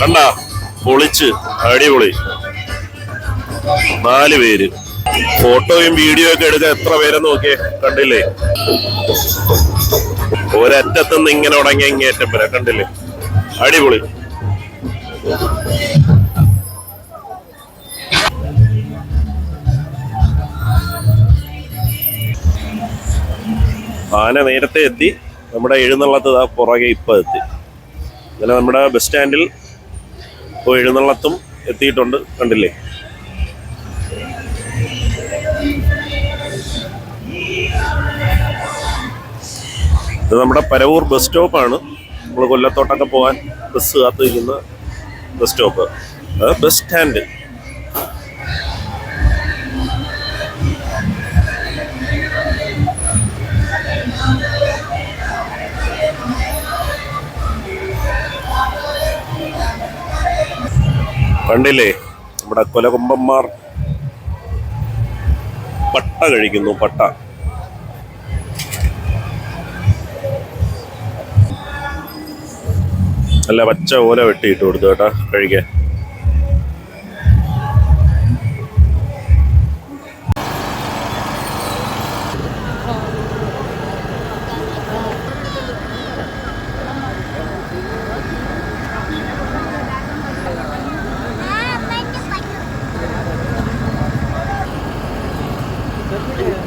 കണ്ട പൊളിച്ച് അടിപൊളി. നാല് പേര്. ഫോട്ടോയും വീഡിയോ ഒക്കെ എടുക്കാൻ എത്ര പേരെ നോക്കിയേ? കണ്ടില്ലേ? ഒരറ്റത്തുനിന്ന് ഇങ്ങനെ ഉടങ്ങിയ ഇങ്ങേറ്റം വരെ കണ്ടില്ലേ? അടിപൊളി. ആന നേരത്തെ എത്തി. നമ്മുടെ എഴുന്നള്ളത്ത് പുറകെ ഇപ്പൊ എത്തി. അങ്ങനെ നമ്മുടെ ബസ് സ്റ്റാൻഡിൽ ഇപ്പോൾ എഴുന്നള്ളത്തും എത്തിയിട്ടുണ്ട് കണ്ടില്ലേ? ഇത് നമ്മുടെ പരവൂർ ബസ് സ്റ്റോപ്പാണ്. നമ്മൾ കൊല്ലത്തോട്ടൊക്കെ പോകാൻ ബസ് കാത്തിരിക്കുന്ന ബസ് സ്റ്റോപ്പ്. Bus stand. കണ്ടില്ലേ? നമ്മുടെ കൊലകുമ്പന്മാർ പട്ട കഴിക്കുന്നു പട്ട. നല്ല പച്ച ഓല വെട്ടിയിട്ട് കൊടുത്തു കേട്ടാ കഴിക്കാൻ Yeah.